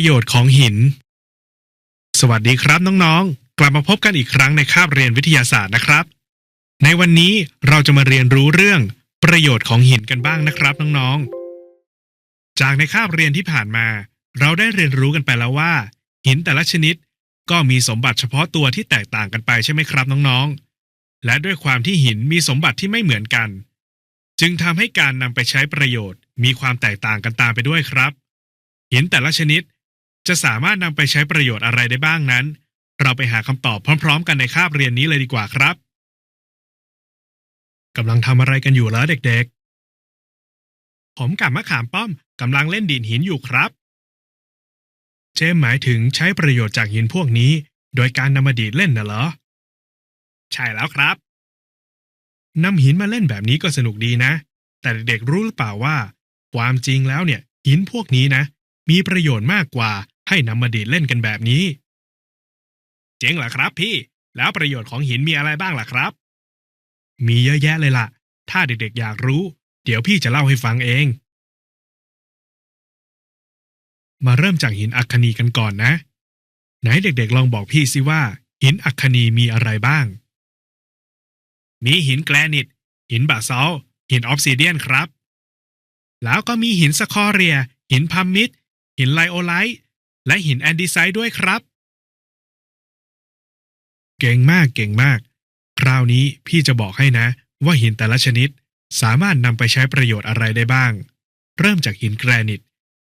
ประโยชน์ของหิน สวัสดีครับน้องๆ กลับมาพบกันอีกครั้งในคาบเรียนวิทยาศาสตร์นะครับ ในวันนี้เราจะมาเรียนรู้เรื่องประโยชน์ของหินกันบ้างนะครับน้องๆ จากในคาบเรียนที่ผ่านมา เราได้เรียนรู้กันไปแล้วว่า หินแต่ละชนิดก็มีสมบัติเฉพาะตัวที่แตกต่างกันไปใช่ไหมครับน้องๆ และด้วยความที่หินมีสมบัติที่ไม่เหมือนกัน จึงทำให้การนำไปใช้ประโยชน์ มีความแตกต่างกันตามไปด้วยครับหินแต่ละชนิด จะสามารถนำไปใช้ประโยชน์อะไรได้บ้างนั้น เราไปหาคำตอบพร้อม ๆ กันในคาบเรียนนี้เลยดีกว่าครับกำลังทำอะไรกันอยู่แล้วเด็กๆ ผมกับมะขามป้อมกำลังเล่นดินหินอยู่ครับ เจมหมายถึงใช้ประโยชน์จากหินพวกนี้ โดยการนำมาดีดเล่นน่ะเหรอ ใช่แล้วครับนำหินมาเล่นแบบนี้ก็สนุกดีนะ แต่เด็กๆรู้หรือเปล่าว่า ความจริงแล้วเนี่ย หินพวกนี้นะ มีประโยชน์มากกว่า ให้นำมาดีดเล่นกันแบบนี้ เจ๋งเหรอครับพี่ แล้วประโยชน์ของหินมีอะไรบ้างล่ะครับ มีเยอะแยะเลยล่ะ ถ้าเด็กๆอยากรู้ เดี๋ยวพี่จะเล่าให้ฟังเอง มาเริ่มจากหินอัคนีกันก่อนนะ ไหนเด็กๆลองบอกพี่สิว่า หินอัคนีมีอะไรบ้าง มีหินแกรนิต หินบาซอลหินออฟซิเดียนครับ แล้วก็มีหินสคอเรีย หินพัมมิดหินไลโอไลท์ และหินแอนดีไซด์ด้วยครับ เก่งมากเก่งมาก คราวนี้พี่จะบอกให้นะ ว่าหินแต่ละชนิดสามารถนำไปใช้ประโยชน์อะไรได้บ้าง เริ่มจากหินแกรนิต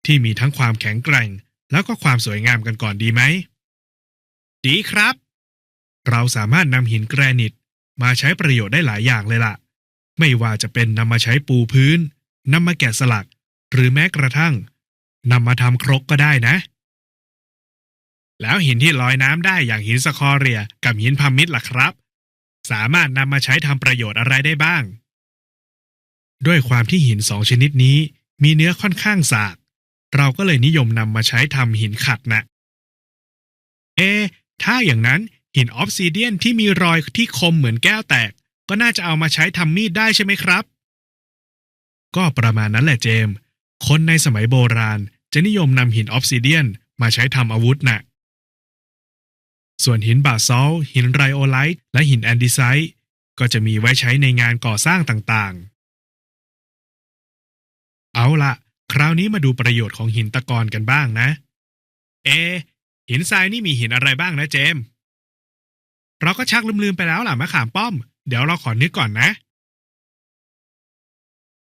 ที่มีทั้งความแข็งแกร่ง แล้วก็ความสวยงามกันก่อนดีไหม ดีครับ เราสามารถนำหินแกรนิตมาใช้ประโยชน์ได้หลายอย่างเลยล่ะ ไม่ว่าจะเป็นนำมาใช้ปูพื้นนำมาแกะสลัก หรือแม้กระทั่งนำมาทำครกก็ได้นะ แล้วหินที่ลอยน้ำได้อย่างหินสคอเรียกับหินพัมมิดล่ะครับ สามารถนำมาใช้ทำประโยชน์อะไรได้บ้าง ด้วยความที่หินสองชนิดนี้ มีเนื้อค่อนข้างสาก เราก็เลยนิยมนำมาใช้ทำหินขัดนะเอ ถ้าอย่างนั้นหินออฟซิเดียนที่มีรอยที่คมเหมือนแก้วแตก ก็น่าจะเอามาใช้ทำมีดได้ใช่ไหมครับ ก็ประมาณนั้นแหละเจมส์คนในสมัยโบราณจะนิยมนำหินออฟซิเดียนมาใช้ทำอาวุธน่ะ ส่วนหินบาซอลหินไรโอไลท์และหินแอนดิไซต์ก็จะมีไว้ใช้ในงานก่อสร้างต่างๆ เอาละคราวนี้มาดูประโยชน์ของหินตะกอนกันบ้างนะ เอ หินทรายนี่มีหินอะไรบ้างนะเจม เราก็ชักลืมๆไปแล้วล่ะมะขามป้อม เดี๋ยวเราขอนึกก่อนนะ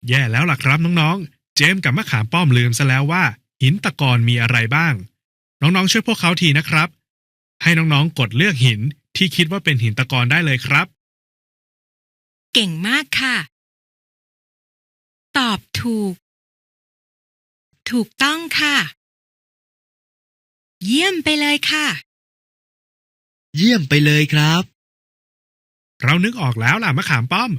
แย่แล้วล่ะครับน้องๆ เจมกับมะขามป้อมลืมซะแล้วว่า หินตะกอนมีอะไรบ้าง น้องๆช่วยพวกเขาทีนะครับ ให้น้องๆ กดเลือกหินที่คิดว่าเป็นหินตะกอนได้เลยครับ เก่งมากค่ะ ตอบถูก ถูกต้องค่ะ เยี่ยมไปเลยค่ะ เยี่ยมไปเลยครับ เรานึกออกแล้วล่ะมะขามป้อม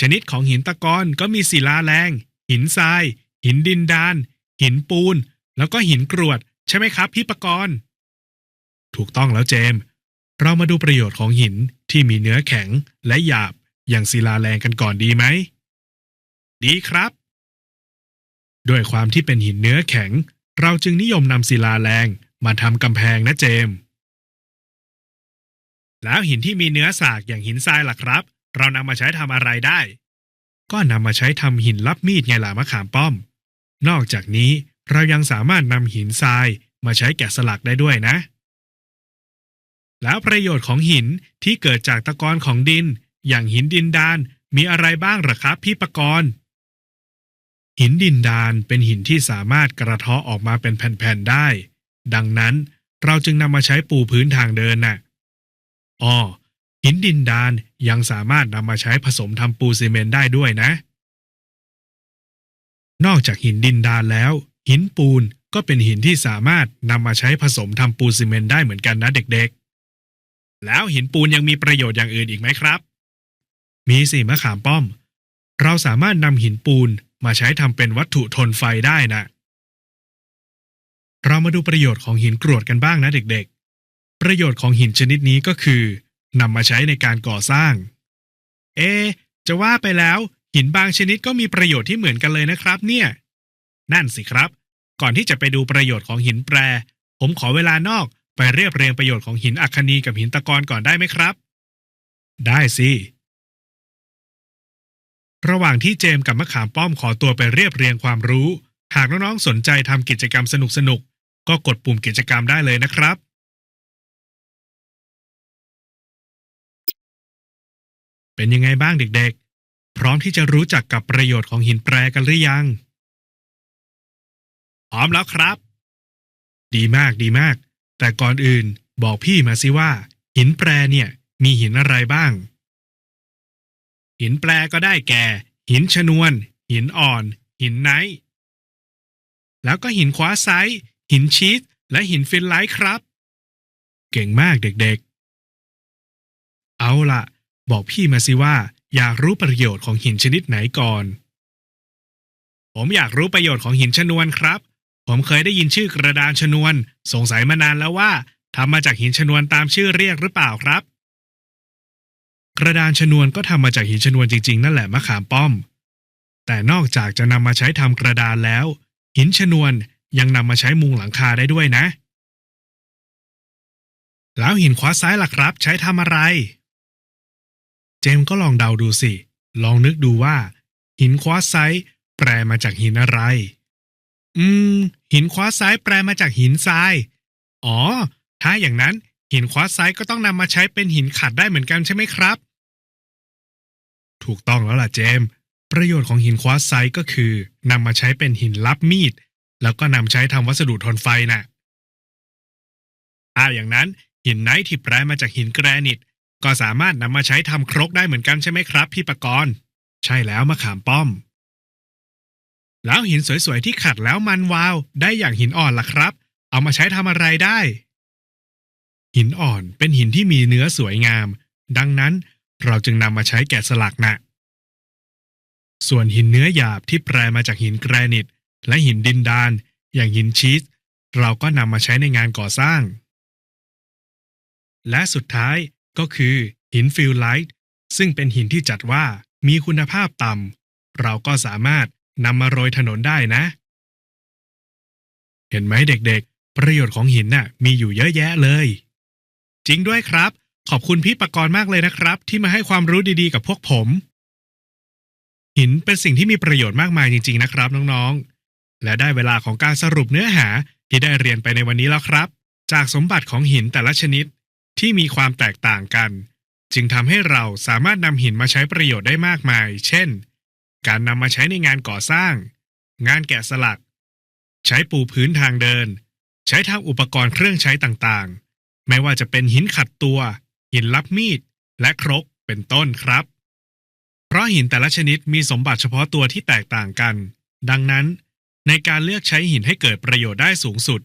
ชนิดของหินตะกอนก็มีศิลาแรง หินทราย หินดินดาน หินปูน แล้วก็หินกรวด ใช่ไหมครับพี่ปกรณ์ ถูกต้องแล้วเจมส์เรามาดูประโยชน์ของหินที่มีเนื้อแข็งและหยาบอย่างศิลาแรงกันก่อนดีไหม ดีครับ ด้วยความที่เป็นหินเนื้อแข็ง เราจึงนิยมนำศิลาแรงมาทำกำแพงนะเจมส์แล้วหินที่มีเนื้อสากอย่างหินทรายล่ะครับ เรานำมาใช้ทำอะไรได้ ก็นำมาใช้ทำหินรับมีดไงล่ะมะขามป้อม นอกจากนี้เรายังสามารถนำหินทรายมาใช้แกะสลักได้ด้วยนะ แล้วประโยชน์ของหินที่เกิดจากตะกอนของดิน อย่างหินดินดานมีอะไรบ้างหรอครับพี่ปกรณ์หินดินดานเป็นหินที่สามารถกระเทาะออกมาเป็นแผ่นๆได้ ดังนั้นเราจึงนำมาใช้ปูพื้นทางเดินน่ะอ้อหินดินดานยังสามารถนำมาใช้ผสมทำปูซีเมนต์ได้ด้วยนะ นอกจากหินดินดานแล้ว หินปูนก็เป็นหินที่สามารถนำมาใช้ผสมทำปูซีเมนต์ได้เหมือนกันนะเด็กๆ แล้วหินปูนยังมีประโยชน์อย่างอื่นอีกไหมครับ มีสิมะขามป้อม เราสามารถนำหินปูนมาใช้ทำเป็นวัตถุทนไฟได้นะเรามาดูประโยชน์ของหินกรวดกันบ้างนะเด็กๆ ประโยชน์ของหินชนิดนี้ก็คือนำมาใช้ในการก่อสร้าง เอ จะว่าไปแล้ว หินบางชนิดก็มีประโยชน์ที่เหมือนกันเลยนะครับ เนี่ย นั่นสิครับ ก่อนที่จะไปดูประโยชน์ของหินแปร ผมขอเวลานอก ไปเรียบเรียงประโยชน์ของหินอัคนีกับหินตะกอนก่อนได้ไหมครับ ได้สิ ระหว่างที่เจมส์กับมะขามป้อมขอตัวไปเรียบเรียงความรู้ หากน้องๆสนใจทำกิจกรรมสนุกๆ ก็กดปุ่มกิจกรรมได้เลยนะครับเป็นยังไงบ้างเด็กๆ พร้อมที่จะรู้จักกับประโยชน์ของหินแปรกันหรือยัง พร้อมแล้วครับ ดีมากดีมาก แต่ก่อนอื่นบอกพี่มาสิว่า หินแปรเนี่ย มีหินอะไรบ้าง หินแปรก็ได้แก่ หินชนวน หินอ่อน หินไนท์แล้วก็หินควาไซต์หินชีสและหินฟินไลท์ครับ เก่งมากเด็กๆ เอาล่ะ บอกพี่มาสิว่า อยากรู้ประโยชน์ของหินชนิดไหนก่อน ผมอยากรู้ประโยชน์ของหินชนวนครับ ผมเคยได้ยินชื่อกระดานชนวน สงสัยมานานแล้วว่าทำมาจากหินชนวนตามชื่อเรียกหรือเปล่าครับ กระดานชนวนก็ทำมาจากหินชนวนจริง ๆ นั่นแหละมะขามป้อม แต่นอกจากจะนำมาใช้ทำกระดานแล้ว หินชนวนยังนำมาใช้มุงหลังคาได้ด้วยนะ แล้วหินควาไซต์ล่ะครับ ใช้ทำอะไร เจมก็ลองเดาดูสิ ลองนึกดูว่า หินควาไซแปลมาจากหินอะไร อืม หินควาไซต์แปลมาจากหินทราย อ๋อ ถ้าอย่างนั้น หินควาไซต์ก็ต้องนำมาใช้เป็นหินขัดได้เหมือนกันใช่ไหมครับ ถูกต้องแล้วล่ะเจมส์ประโยชน์ของหินควาไซต์ก็คือนำมาใช้เป็นหินลับมีด แล้วก็นำใช้ทำวัสดุทนไฟน่ะถ้าอย่างนั้น หินไนท์ที่แปลมาจากหินแกรนิต ก็สามารถนำมาใช้ทำครกได้เหมือนกันใช่ไหมครับ พี่ปกรณ์ ใช่แล้วมะขามป้อม แล้วหินสวยๆที่ขัดแล้วมันวาว ได้อย่างหินอ่อนล่ะครับ เอามาใช้ทำอะไรได้ หินอ่อนเป็นหินที่มีเนื้อสวยงาม ดังนั้นเราจึงนำมาใช้แกะสลักนะส่วนหินเนื้อหยาบที่แปลมาจากหินแกรนิต และหินดินดาน อย่างหินชีสเราก็นำมาใช้ในงานก่อสร้าง และสุดท้ายก็คือหินฟิลไลท์ซึ่งเป็นหินที่จัดว่ามีคุณภาพต่ำเราก็สามารถ นำมาโรยถนนได้นะ เห็นไหมเด็กๆ ประโยชน์ของหินน่ะ มีอยู่เยอะแยะเลย จริงด้วยครับ ขอบคุณพี่ปกรณ์มากเลยนะครับ ที่มาให้ความรู้ดีๆ กับพวกผม หินเป็นสิ่งที่มีประโยชน์มากมายจริง ๆ นะครับน้องๆ และได้เวลาของการสรุปเนื้อหาที่ได้เรียนไปในวันนี้แล้วครับ จากสมบัติของหินแต่ละชนิดที่มีความแตกต่างกัน จึงทำให้เราสามารถนำหินมาใช้ประโยชน์ได้มากมาย เช่น การนำมาใช้ในงานก่อสร้าง งานแกะสลัก ใช้ปูพื้นทางเดิน ใช้ทำอุปกรณ์เครื่องใช้ต่างๆ ไม่ว่าจะเป็นหินขัดตัว หินลับมีด และครกเป็นต้นครับ เพราะหินแต่ละชนิดมีสมบัติเฉพาะตัวที่แตกต่างกัน ดังนั้น ในการเลือกใช้หินให้เกิดประโยชน์ได้สูงสุด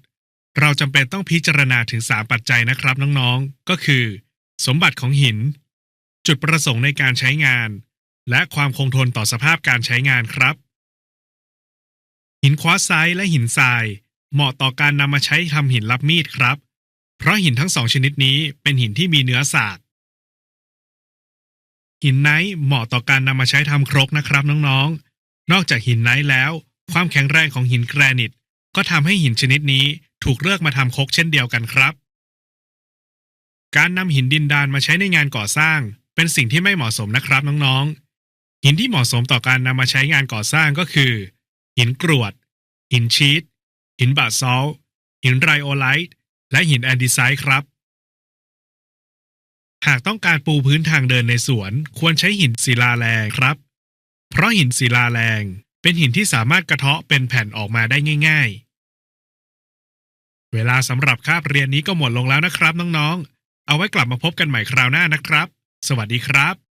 เราจำเป็นต้องพิจารณาถึง3ปัจจัยนะครับน้องๆ ก็คือ สมบัติของหิน จุดประสงค์ในการใช้งาน และความคงทนต่อสภาพการใช้งานครับ หินควาไซต์และหินทราย เหมาะต่อการนำมาใช้ทำหินรับมีดครับ เพราะหินทั้งสองชนิดนี้เป็นหินที่มีเนื้อสากหินไนท์เหมาะต่อการนำมาใช้ทำครกนะครับน้องๆ นอกจากหินไนท์แล้ว ความแข็งแรงของหินแกรนิต ก็ทำให้หินชนิดนี้ถูกเลือกมาทำครกเช่นเดียวกันครับ การนำหินดินดานมาใช้ในงานก่อสร้าง เป็นสิ่งที่ไม่เหมาะสมนะครับน้องๆ หินที่เหมาะสมต่อการนำมาใช้งานก่อสร้างก็คือ หินกรวด หินชีตหินบาซอลหินไรโอไลท์และหินแอนดิไซต์ครับ หากต้องการปูพื้นทางเดินในสวนควรใช้หินศิลาแรงครับ เพราะหินศิลาแรงเป็นหินที่สามารถกระเทาะเป็นแผ่นออกมาได้ง่าย ๆ เวลาสำหรับคาบเรียนนี้ก็หมดลงแล้วนะครับน้องๆ เอาไว้กลับมาพบกันใหม่คราวหน้านะครับ สวัสดีครับ